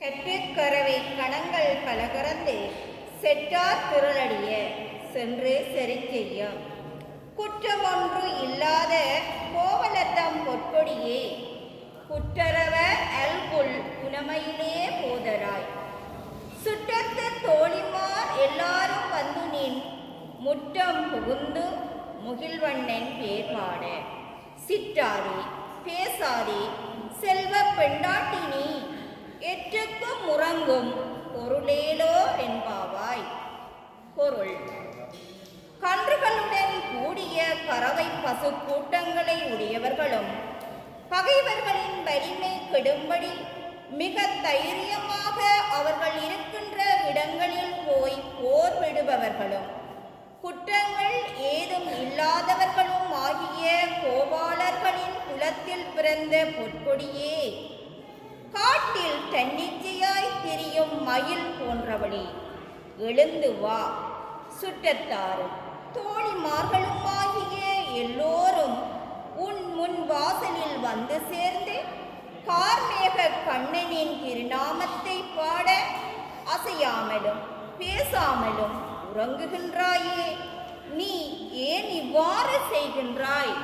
கட்டுக்கரவை கணங்கள் பல செற்றார் செட்டார் சென்று சென்று செறிச்செய்ய குற்றமொன்று இல்லாத கோவலத்தம் பொற்கொடியே குற்றரவ அல்குல் உணமையிலே போதராய். சுற்றத்து தோழிமார் எல்லாரும் வந்து நின் முற்றம் புகுந்து முகில்வண்ணன் பேர் பாட சிற்றாரே பேசாதே செல்வ பெண்டாட்டி எற்றுக்கும் பொருளேலோ என்பாவாய். பொருள். கன்றுகளுடன் கூடிய கறவை பசு கூட்டங்களை உடையவர்களும் பகைவர்களின் வலிமை கெடும்படி மிக தைரியமாக அவர்கள் இருக்கின்ற இடங்களில் போய் போர் விடுபவர்களும் குற்றங்கள் ஏதும் இல்லாதவர்களும் ஆகிய கோபாலர்களின் குலத்தில் பிறந்த பொற்கொடியே. காட்டில் தன்னிச்சை திரியும் மயில் போன்றவளே எழுந்து வா சுற்றத்தாரும். தோழிமார்களுமாகிய எல்லோரும் உன் முன் வாசலில் வந்து சேர்ந்து கார்மேக கண்ணனின் திருநாமத்தை பாட அசையாமலும் பேசாமலும் உறங்குகின்றாயே. நீ ஏன் இவ்வாறு செய்கின்றாய்?